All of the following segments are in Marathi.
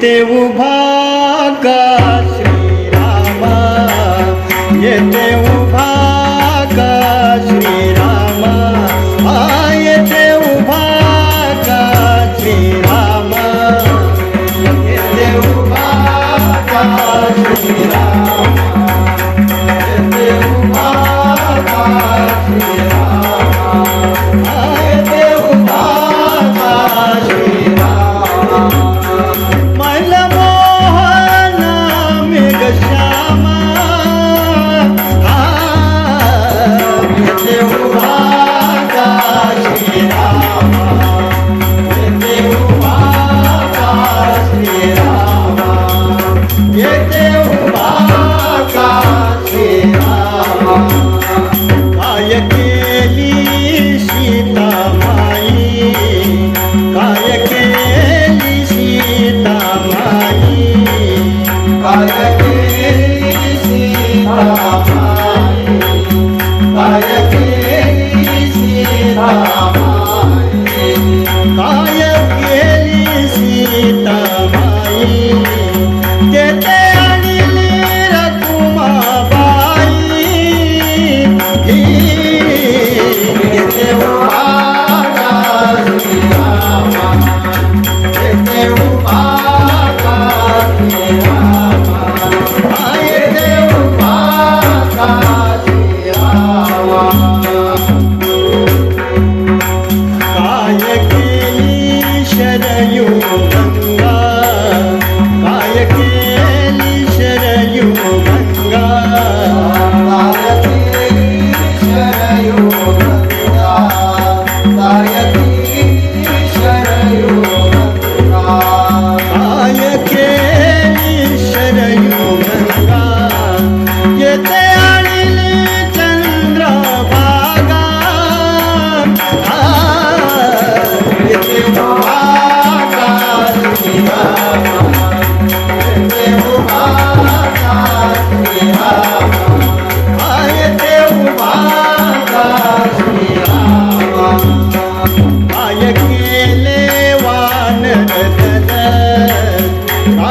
तेऊ alma. 大爷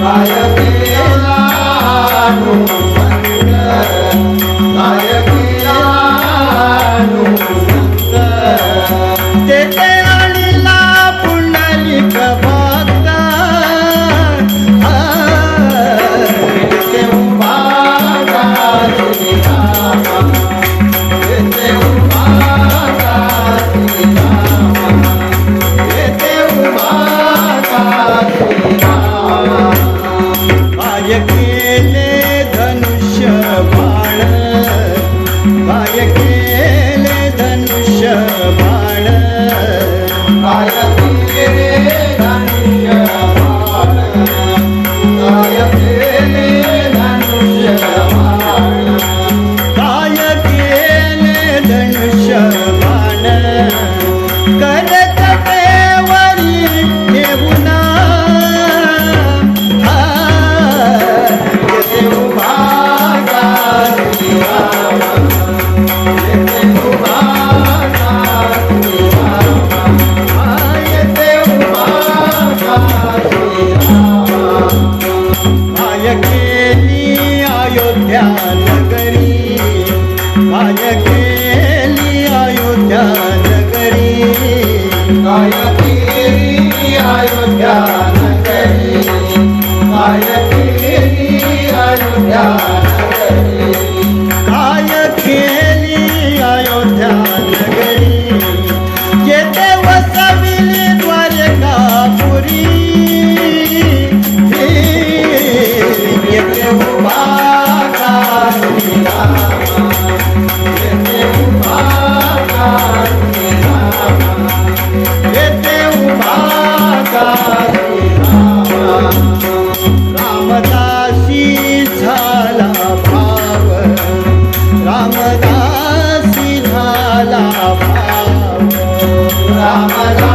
Fire. अयोध्या नगरी काय केली अयोध्या नगरी केली अयोध्या नगरी काय रामदासी झाला भाव रामदा